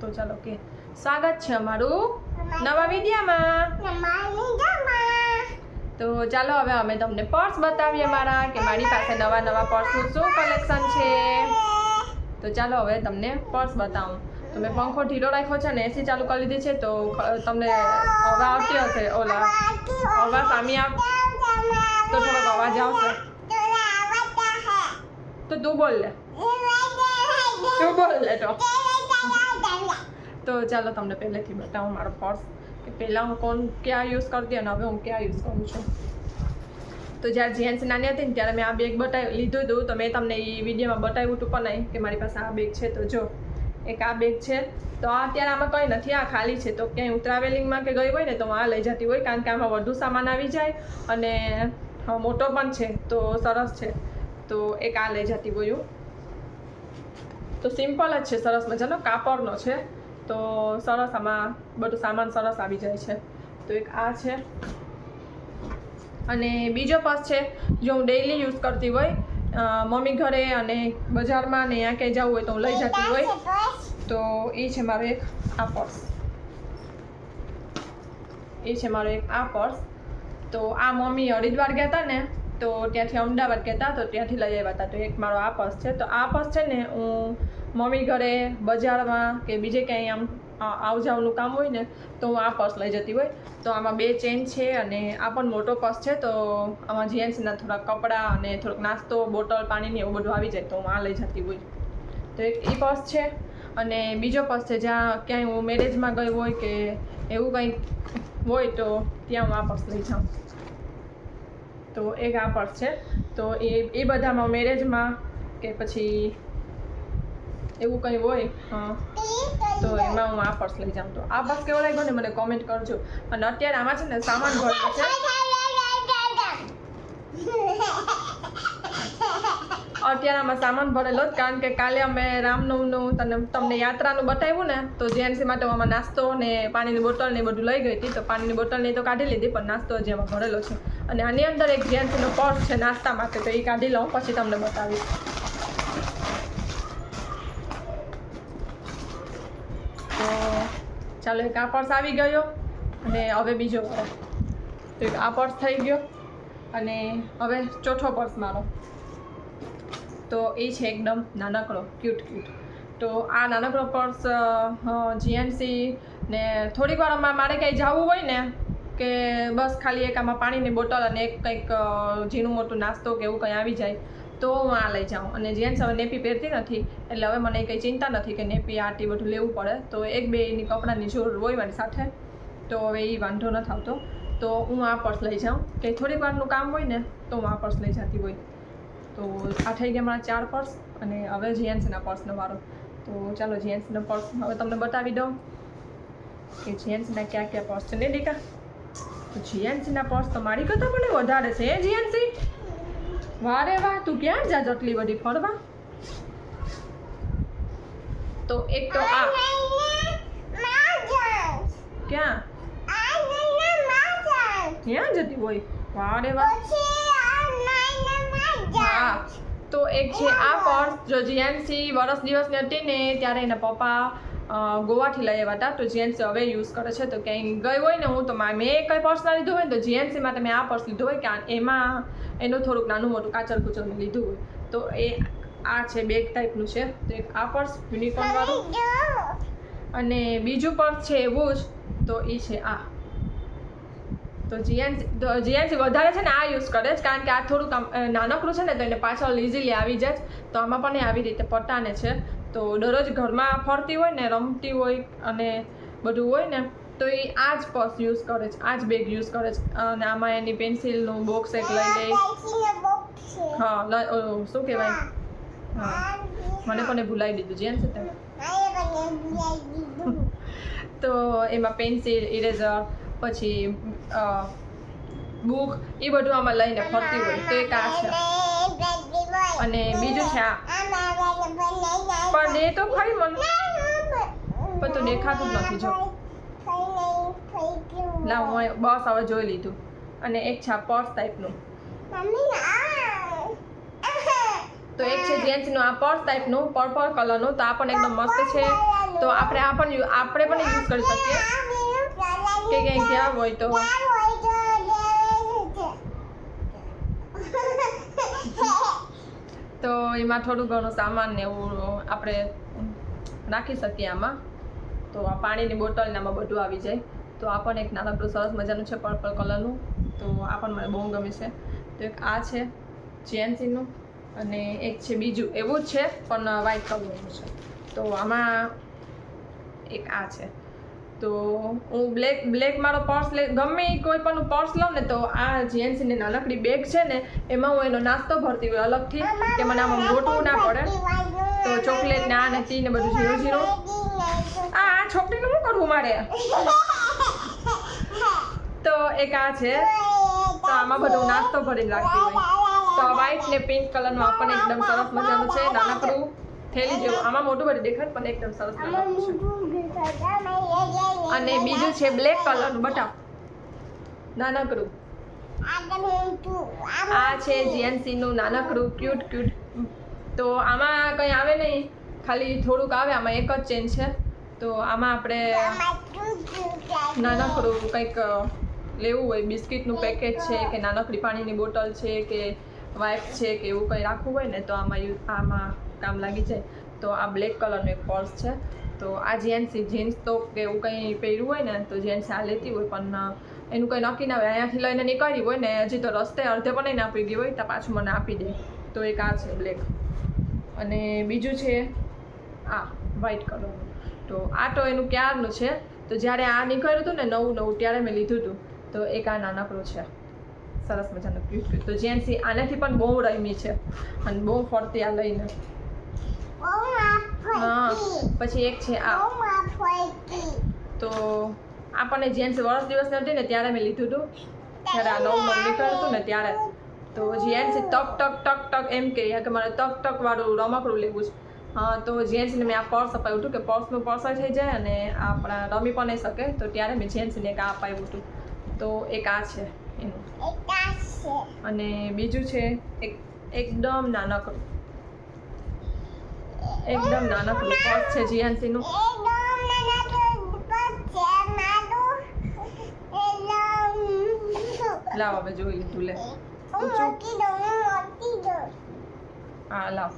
તો ચાલો કે સ્વાગત છે અમારું નવા વિડીયામાં તો ચાલો હવે અમે તમને પર્સ બતાવીએ મારા કે મારી પાસે નવા નવા પર્સનું શું કલેક્શન છે? તો ચાલો હવે તમને પર્સ બતાવું. તો મેં પંખો ઢીલો રાખ્યો છે ને એસી ચાલુ કરી લીધી છે તો તમને હવા આવતી હશે ઓલા. હવા સામી આવ તો થોડોક અવાજ આવશે. તો તું બોલ લે. તું બોલ લે તો. તો ચાલો તમને પહેલેથી બતાવું મારો પર્સ કે પહેલાં હું કોણ ક્યાં યુઝ કરતી અને હવે હું ક્યાં યુઝ કરું છું. તો જ્યારે જેન્ટ્સ નાની હતી ને ત્યારે મેં આ બેગ બતાવી લીધું હતું. તો મેં તમને એ વિડીયોમાં બતાવ્યું હતું પણ કે મારી પાસે આ બેગ છે તો જો, એક આ બેગ છે. તો આ અત્યારે આમાં કંઈ નથી, આ ખાલી છે. તો ક્યાંય હું ટ્રાવેલિંગમાં કે ગઈ હોય ને તો હું આ લઈ જતી હોય કારણ કે આમાં વધુ સામાન આવી જાય અને મોટો પણ છે, તો સરસ છે. તો એક આ લઈ જતી હોય તો સિમ્પલ જ છે, સરસ મજાનો. કાપડનો છે. તો સરસ આમાં બધું સામાન સરસ આવી જાય છે. તો એક આ છે. અને બીજો પર્સ છે, જો હું ડેઈલી યુઝ કરતી હોય મમ્મી ઘરે અને બજારમાં ને ત્યાં ક્યાંય જવું હોય તો હું લઈ જતી હોય. તો એ છે મારો એક આ પર્સ એ છે મારો એક આ પર્સ તો આ મમ્મી હરિદ્વાર ગયા હતા ને તો ત્યાંથી અમદાવાદ કહેતા તો ત્યાંથી લઈ આવ્યા હતા તો એક મારો આ પર્સ છે. તો આ પર્સ છે ને હું મમ્મી ઘરે બજારમાં કે બીજે ક્યાંય આમ આ- આવ જાવનું કામ હોય ને તો હું આ પર્સ લઈ જતી હોય. તો આમાં બે ચેન છે અને આ પણ મોટો પર્સ છે. તો આમાં જીએન્સના થોડા કપડાં અને થોડોક નાસ્તો, બોટલ પાણીની એવું બધું આવી જાય તો હું આ લઈ જતી હોય. તો એક એ પર્સ છે અને બીજો પર્સ છે. જ્યાં ક્યાંય હું મેરેજમાં ગઈ હોય કે એવું કંઈક હોય તો ત્યાં હું આ પર્સ લઈ જાઉં. તો એક આ પર્સ છે. તો એ એ બધામાં મેરેજમાં કે પછી એવું કંઈ હોય હા. તો એમાં હું આ પર્સ લઈ જાઉં તો. આ પર્સ કેવો લાગ્યો ને મને કોમેન્ટ કરજો. અને અત્યારે આમાં છે ને સામાન ભરતો છે. અત્યારે આમાં સામાન ભરેલો જ, કારણ કે કાલે અમે રામનવમનું તને તમને યાત્રાનું બતાવ્યું ને, તો જેએનસી માટે આમાં નાસ્તો ને પાણીની બોટલ ને બધું લઈ ગઈ હતી, તો પાણીની બોટલ ને તો કાઢી લીધી, પણ નાસ્તો હજી એમાં ભરેલો છે. અને આની અંદર એક જેએનસીનો પર્સ છે નાસ્તા માટે, તો એ કાઢી લઉં, પછી તમને બતાવીશ. ચાલો, એક આ પર્સ આવી ગયો, અને હવે બીજો પર્સ. તો એક આ પર્સ થઈ ગયો, અને હવે ચોથો પર્સ મારો. તો એ છે એકદમ નાનકડો ક્યુટ ક્યુટ તો આ નાનકડો પર્સ જીએનસી ને થોડીક વારમાં મારે ક્યાંય જવું હોય ને, કે બસ ખાલી એક આમાં પાણીની બોટલ અને એક કંઈક ઝીણું મોટું નાસ્તો કે એવું કંઈ આવી જાય, તો હું આ લઈ જાઉં. અને જેન્ટ્સ હવે નેપી પહેરતી નથી, એટલે હવે મને કંઈ ચિંતા નથી કે નેપી આટી બધું લેવું પડે. તો એક બે એની કપડાની જરૂર હોય મારી સાથે, તો હવે એ વાંધો નથી આવતો તો હું આ પર્સ લઈ જાઉં. કે થોડીક વારનું કામ હોય ને, તો હું આ પર્સ લઈ જતી હોય. તો આ થઈ ગયા મારા ચાર પર્સ અને હવે જીએન્સીના પર્સનો વારો તો ચાલો જીએન્સીનો પર્સ હવે તમને બતાવી દઉં કે જીએન્સીના ક્યાં ક્યાં પર્સ છે. ને દીકા તો જીએનસીના પર્સ તો મારી કરતાં પણ વધારે છે એ જીએનસી વારે વાહ તું ક્યાં જા જટલી બધી ફરવા? તો એક તો આ. ક્યાં? ક્યાં જતી હોય? વારે વાહ. હા તો એક છે આ પર્સ જો જીએનસી વરસ દિવસની હતી ને ત્યારે એના પપ્પા ગોવાથી લઈ આવ્યા હતા. તો જીએનસી હવે યુઝ કરે છે. તો ક્યાંય ગઈ હોય ને હું તો મા- કંઈ પર્સ ના લીધું હોય ને તો જીએનસીમાં તમે મેં આ પર્સ લીધું હોય કે એમાં એનું થોડુંક નાનું મોટું કાચર કુચર મેં લીધું હોય. તો એ આ છે બેગ ટાઈપનું છે. તો એક આ પર્સ યુનિકોર્ન વાળું. અને બીજું પર્સ છે એવું જ. તો એ છે આ. તો જીએનસી જીએનસી વધારે છે ને આ યુઝ કરે છે કારણ કે આ થોડુંક નાનકડું છે ને તો એને પાછળ ઇઝીલી આવી જાય તો આમાં પણ આવી રીતે પટાને છે. તો દરરોજ ઘરમાં ફરતી હોય ને રમતી હોય અને બધું હોય ને તો એ આ જ પર્સ યુઝ કરે છે આ જ બેગ યુઝ કરે છે. અને આમાં એની પેન્સિલનું બોક્સ એક લઈ લે. હા શું કહેવાય? હા. મને પણ એ ભૂલાઈ દીધું જીએનસી તમે તો. એમાં પેન્સિલ ઇરેઝર પછી બુક એ બધું આમાં લઈને ફરતી હોય, તો એક આ છે. અને બીજું છે આ. પણ એ તો ખરી મને. પણ તો દેખાતું નથી, જો. ના, હું બસ હવે જોઈ લીધું. અને એક છે પર્સ ટાઈપનું. તો એક છે જેન્ટ્સનું, આ પર્સ ટાઈપનું, પર્પલ કલરનું, તો આ પણ એકદમ મસ્ત છે. તો આપણે આ પણ આપણે પણ યુઝ કરી શકીએ. કે ક્યાંય ગયા હોય તો? તો એમાં થોડું ઘણું સામાન ને એવું આપણે નાખી શકીએ આમાં. તો આ પાણીની બોટલ ને આમાં બધું આવી જાય. તો આ પણ એક નાનકડું સરસ મજાનું છે પર્પલ કલરનું તો આ પણ મને બહુ ગમે છે. તો એક આ છે જીએનસીનું અને એક છે બીજું એવું જ છે પણ વ્હાઈટ કલરનું છે. તો આમાં એક આ છે. તો હું બ્લેક બ્લેક મારો પર્સ લે, ગમે એ કોઈ પણ પર્સ લઉં ને તો આ જીએનસીની નાનકડી બેગ છે ને, એમાં હું એનો નાસ્તો ભરતી હોય અલગથી, કે મને આમાં મોટું ના પડે. તો ચોકલેટ ને આ ને તી ને બધું ઝીરો ઝીરો આ આ છોકરીનું શું કરવું મારે? તો એક આ છે. તો આમાં બધું નાસ્તો ભરીને રાખતી હોય. તો વ્હાઈટ ને પિંક કલરનો આપણને એકદમ સરસ મજાનું છે, નાનકડું થેલી જેવું. આમાં મોટું બધું દેખાય, પણ એકદમ સરસ મજાનું છે. અને બીજું છે બ્લેક કલરનું બટા. નાનકડું. આ છે જીએનસી નું નાનકડું ક્યુટ ક્યુટ તો આમાં કંઈ આવે નહીં. ખાલી થોડુંક આવે, આમાં એક જ ચેન છે. તો આમાં આપણે નાનકડું કંઈક લેવું હોય, બિસ્કિટનું પેકેટ છે કે નાનકડી પાણીની બોટલ છે કે વાઇપ છે કે એવું કંઈ રાખવું હોય ને તો આમાં આમાં કામ લાગી જાય. તો આ બ્લેક કલરનું એક પર્સ છે. તો આ જેન્ટ્સ જીન્સ તો કે એવું કંઈ પહેર્યું હોય ને, તો જેન્ટ્સ આ લેતી હોય, પણ એનું કંઈ નક્કી ના હોય. અહીંયાથી લઈને નીકળી હોય ને, હજી તો રસ્તે અડધે પણ નહીં આપી ગઈ હોય તો પાછું મને આપી દે. તો એક આ છે બ્લેક અને બીજું છે આ વ્હાઈટ કલરનું તો આ તો એનું ક્યારનું છે? તો જ્યારે આ નીકળ્યું હતું ને નવું નવું, ત્યારે મેં લીધું હતું. તો એક આ નાનકડું છે. સરસ મજાનું ક્યુટ તો જેન્સી આનાથી પણ બહુ રમી છે. અને બહુ ફરતી આ લઈને. હા પછી એક છે આ. તો આપણને જેન્સ વર્ષ દિવસની હતી ને ત્યારે મેં લીધું હતું ત્યારે આ નવું નવું નીકળ્યું હતું ને ત્યારે. તો જેન્સ ટક ટક ટક ટક એમ કહે કે મારે ટક ટક વાળું રમકડું લેવું છે. હા તો જેન્ટ્સને મેં આ પર્સ અપાવ્યું હતું કે પર્સનું પર્સ થઈ જાય અને આપણા રમી પણ નહીં શકે તો ત્યારે મેં જેન્ટ્સને એક આ અપાવ્યું હતું તો એક આ છે એનું. અને બીજું છે એક એકદમ નાનકડું. એકદમ નાનકડું પર્સ છે જીયાનસીનું. લાવ હવે જોઈ લીધું, લે. હા, લાવ.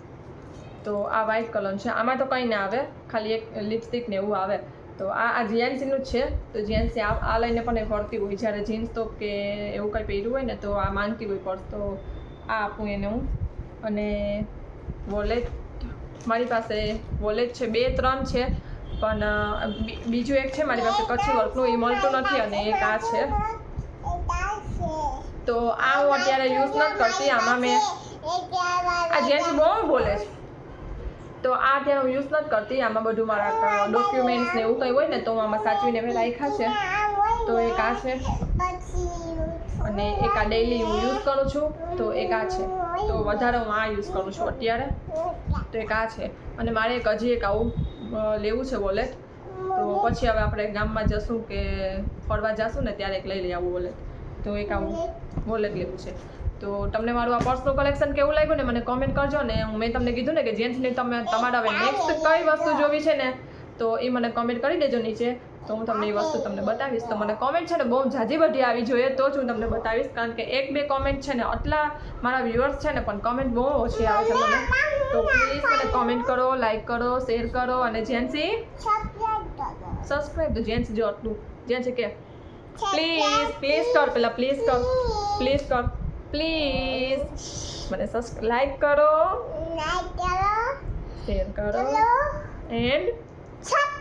તો આ વ્હાઈટ કલર છે. આમાં તો કંઈ ના આવે. ખાલી એક લિપસ્ટિક ને એવું આવે. તો આ આ જીએનસીનું જ છે. તો જીએનસી આ આ લઈને પણ એ ફરતી હોય. જ્યારે જીન્સ તો કે એવું કંઈ પહેર્યું હોય ને, તો આ માંગતી હોય પર્સ. તો આ આપું એને હું. અને વોલેટ મારી પાસે વોલેટ છે, બે, ત્રણ છે, પણ બીજું એક છે, મારી પાસે કચ્છી વર્કનું એ મળતું નથી અને એક આ છે. તો આ હું અત્યારે યુઝ નથી કરતી, આમાં મેં આ જ્યાંથી બહુ બોલે છે. તો આ અત્યારે હું યુઝ નથી કરતી, આમાં બધું મારા ડોક્યુમેન્ટ્સ ને એવું કંઈ હોય ને તો હું આમાં સાચવીને મેં રાખ્યા છે. તો એક આ છે. અને એક આ ડેઈલી હું યુઝ કરું છું, તો એક આ છે. તો વધારે હું આ યુઝ કરું છું અત્યારે. તો એક આ છે. અને મારે એક હજી એક આવું લેવું છે વોલેટ તો પછી હવે આપણે ગામમાં જશું કે ફરવા જશું ને ત્યારે એક લઈ લઈ આવું વોલેટ તો એક આવું વોલેટ લેવું છે. તો તમને મારું આ પર્સનું કલેક્શન કેવું લાગ્યું ને મને કોમેન્ટ કરજો ને હું મેં તમને કીધું ને કે જેન્ટ્સની તમે તમારા હવે નેક્સ્ટ કઈ વસ્તુ જોવી છે ને, તો એ મને કોમેન્ટ કરી દેજો નીચે. તો હું તમને એ વસ્તુ તમને બતાવીશ. તો મને કોમેન્ટ છે ને બહુ ઝાઝી બધી આવી જોઈએ તો જ હું તમને બતાવીશ. કારણ કે એક બે કોમેન્ટ છે ને આટલા મારા વ્યુઅર્સ છે ને પણ કોમેન્ટ બહુ ઓછી આવે છે મને. તો પ્લીઝ મને કોમેન્ટ કરો લાઈક કરો શેર કરો અને જેન્સી સબસ્ક્રાઈબ તો જેન્સ જો આટલું જેન્સી કે પ્લીઝ પ્લીઝ કર પેલા પ્લીઝ કર પ્લીઝ કર પ્લીઝ મને લાઇક લાઈક કરો શેર કરો એન્ડ Chop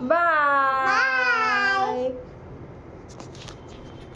Bye. Bye.